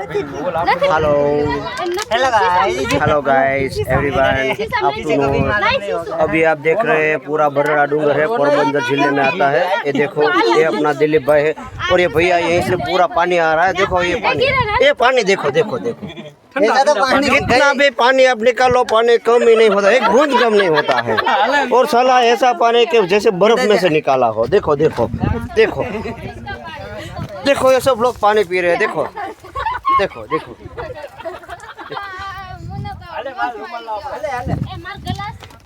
Hello hello guys everyone afternoon अभी आप देख रहे हैं पूरा बरड़ा डूंगर है पोरबंदर ज़िले में आता है। ये देखो ये अपना दिलीप भाई है और ये भैया यहीं से पूरा पानी आ रहा है। देखो ये पानी। ये पानी देखो देखो देखो। कितना भी पानी आप निकालो पानी कम ही नहीं होता एक बूंद कम नहीं होता है। और साला ऐसा पानी के जैसे बर्फ़ में से निकाला हो। देखो देखो देखो। देखो ये सब लोग पानी पी रहे हैं देखो। देखो देखो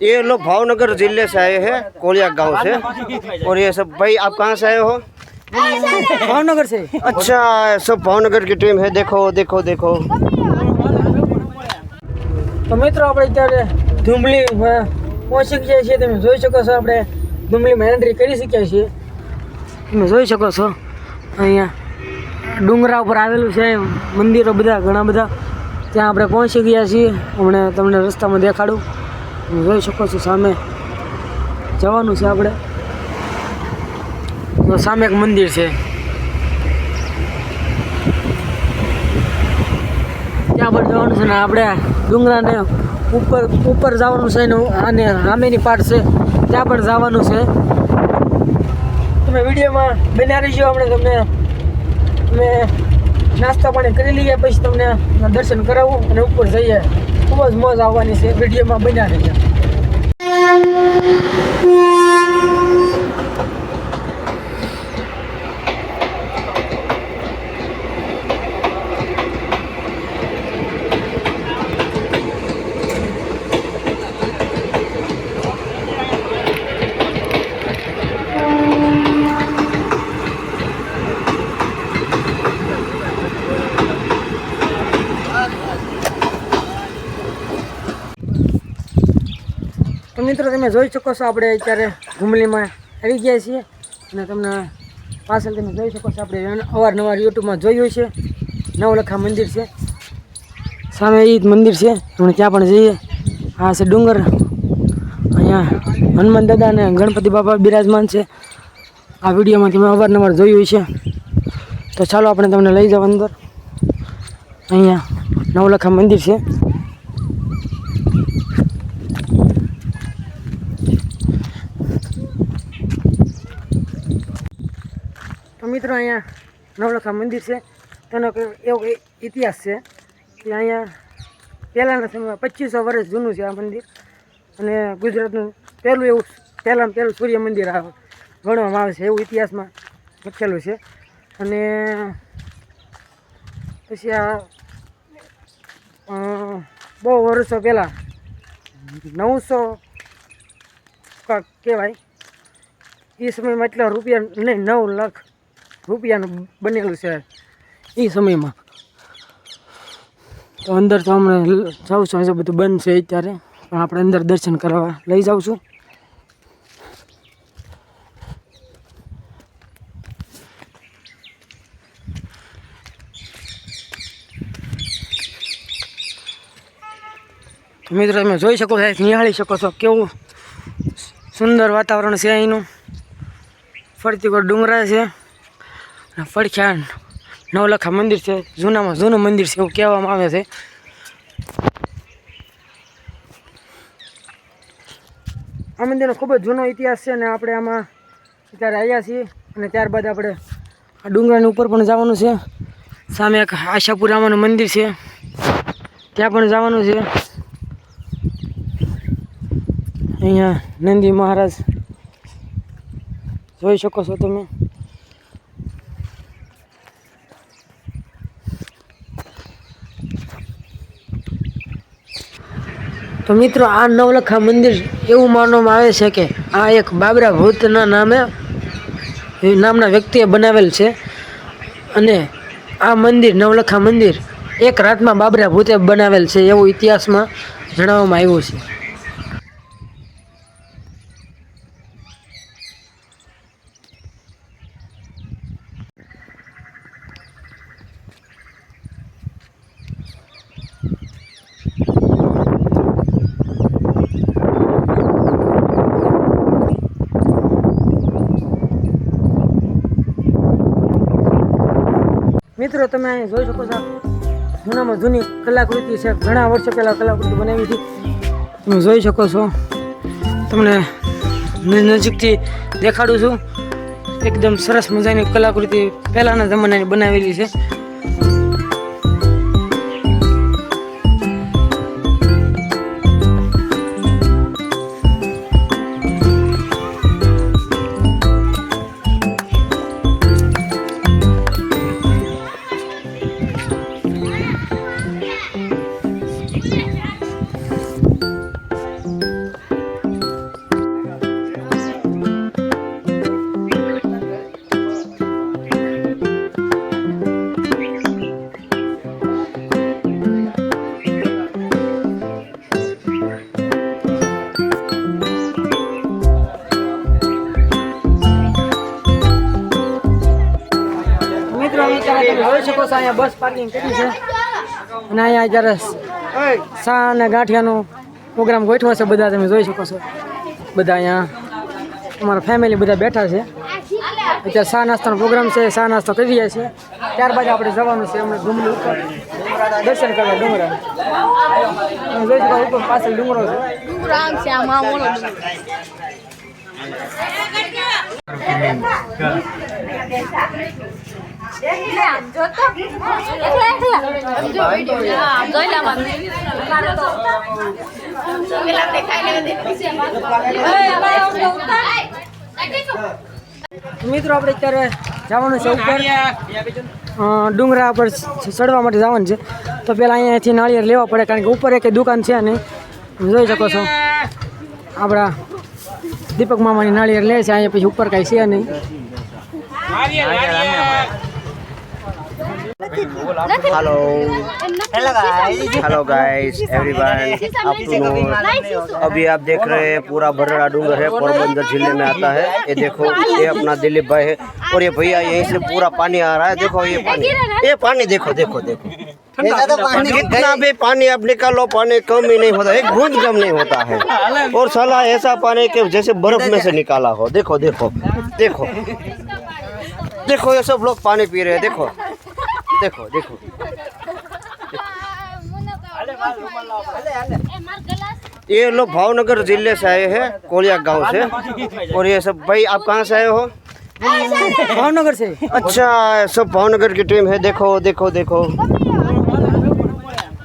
ये लोग भावनगर जिले से आए हैं कोलिया गांव से और ये सब भाई आप कहाँ से आए हो ભાવનગર છે अच्छा सब भावनगर की टीम है देखो देखो देखो તો મિત્રો આપણે અત્યારે ધુંબલીમાં પહોંચી ગયા છીએ તમે જોઈ શકો છો આપણે ધુંબલીમાં એન્ટ્રી કરી શક્યા છીએ તમે જોઈ શકો છો અહીંયા ડુંગરા ઉપર આવેલું છે, મંદિરો બધા, ઘણા બધા. ત્યાં આપણે પહોંચી ગયા છીએ. હમણાં તમને રસ્તામાં દેખાડું. જોઈ શકો છો સામે જવાનું છે આપણે. સામે એક મંદિર છે. ત્યાં પણ જવાનું છે ને આપણે ડુંગરાને ઉપર ઉપર જવાનું છે ને અને સામેની પાર્ટ છે. ત્યાં પણ જવાનું છે. તમે વિડીયોમાં બન્યા રહીજો આપણે તમને. તમે નાસ્તા પાણી કરી લઈએ, પછી તમને દર્શન કરાવું અને ઉપર જઈએ. ખૂબ જ મોજ આવવાની છે, વિડીયોમાં બન્યા રહીજો. તો મિત્રો, તમે જોઈ શકો છો આપણે અત્યારે ઘુમલીમાં આવી ગયા છીએ. અને તમને પાછળ તમે જોઈ શકો છો આપણે અવારનવાર યુટ્યુબમાં જોયું છે. નવલખા મંદિર છે. સામે એ મંદિર છે. આપણે ત્યાં પણ જઈએ. આ છે ડુંગર. અહીંયા હનુમાન દાદા અને ગણપતિ બાપા બિરાજમાન છે. આ વિડીયોમાં તમે અવારનવાર જોયું છે. તો ચાલો આપણે તમને લઈ જાવ અંદર. અહીંયા નવલખા મંદિર છે. તો મિત્રો અહીંયા નવલખા મંદિર છે. તેનો એવો ઇતિહાસ છે કે અહીંયા પહેલાંના સમયમાં પચીસો વર્ષ જૂનું છે આ મંદિર. અને ગુજરાતનું પહેલું એવું પહેલાં પહેલું સૂર્ય મંદિર ગણવામાં આવે છે એવું ઇતિહાસમાં લખેલું છે. અને પછી આ બહુ વર્ષો પહેલાં નવસો કહેવાય. એ સમયમાં એટલા રૂપિયા નહીં, નવ લાખ રૂપિયાનું બનેલું છે એ સમયમાં. તો અંદર તો હમણાં જાઉં છું. હજુ બધું બંધ છે અત્યારે. પણ આપણે અંદર દર્શન કરવા લઈ જાઉં છું. મિત્રો, તમે જોઈ શકો છો, નિહાળી શકો છો કેવું સુંદર વાતાવરણ છે અહીંનું. ફરતી કોઈ ડુંગરા છે. અને ફડખ્યા નવલખા મંદિર છે, જૂનામાં જૂનું મંદિર છે, એવું કહેવામાં આવે છે. આ મંદિરનો ખૂબ જ જૂનો ઇતિહાસ છે અને આપણે આમાં અત્યારે આવ્યા છીએ અને ત્યારબાદ આપણે આ ડુંગરાની ઉપર પણ જવાનું છે. સામે એક આશાપુરામાનું મંદિર છે. ત્યાં પણ જવાનું છે. અહીંયા નંદી મહારાજ જોઈ શકો છો તમે. તો મિત્રો, આ નવલખા મંદિર એવું માનવામાં આવે છે કે આ એક બાબરા ભૂતના નામે નામના વ્યક્તિએ બનાવેલ છે. અને આ મંદિર, નવલખા મંદિર એક રાતમાં બાબરા ભૂતે બનાવેલ છે એવું ઇતિહાસમાં જણાવવામાં આવ્યું છે. મિત્રો, તમે અહીં જોઈ શકો છો જૂનામાં જૂની કલાકૃતિ છે. ઘણા વર્ષો પહેલાં કલાકૃતિ બનાવી હતી. તમે જોઈ શકો છો. તમને નજીકથી દેખાડું છું. એકદમ સરસ મજાની કલાકૃતિ પહેલાંના જમાનાની બનાવેલી છે. જોઈ શકો છો અહીંયા બસ પાર્કિંગ કરી છે. અને અહીંયા જ્યારે સા અને ગાંઠિયાનો પ્રોગ્રામ ગોઠવો છે બધા તમે જોઈ શકો છો. બધા અહીંયા અમારા ફેમિલી બધા બેઠા છે. અત્યારે સા નાસ્તાનો પ્રોગ્રામ છે સા નાસ્તો કરી રહ્યા છે. ત્યારબાદ આપણે જવાનું છે અમને ડુંગળી ઉપર. દર્શન કરવા ડુંગરા. તમે જોઈ શકો ઉપર પાછળ ડુંગરો છે. મિત્રો, આપણે અત્યારે જવાનું છે ઉપર. ડુંગરા પર ચડવા માટે જવાનું છે. તો પહેલાં અહીંયાથી નાળિયેર લેવા પડે, કારણ કે ઉપર એક દુકાન છે તમે જોઈ શકો છો. આપણા દીપક મામાની નાળિયેર લે છે, અહીંયા પછી ઉપર કાંઈ છે નહીં. Hello hello guys everyone afternoon अभी आप देख रहे हैं पूरा बरड़ा डूंगर है पोरबंदर ज़िले में आता है। ये देखो ये अपना दिलीप भाई है और ये भैया यहीं से पूरा पानी आ रहा है। देखो ये पानी ये पानी देखो देखो देखो। कितना भी पानी आप निकालो पानी कम ही नहीं होता एक बूंद कम नहीं होता है। और साला ऐसा पानी के जैसे बर्फ़ में से निकाला हो। देखो देखो देखो। देखो ये सब लोग पानी पी रहे हैं देखो। देखो देखो ये लोग भावनगर जिले से आए हैं कोलिया गांव से और ये सब भाई आप कहाँ से आए हो ભાવનગર છે अच्छा सब भावनगर की टीम है देखो देखो देखो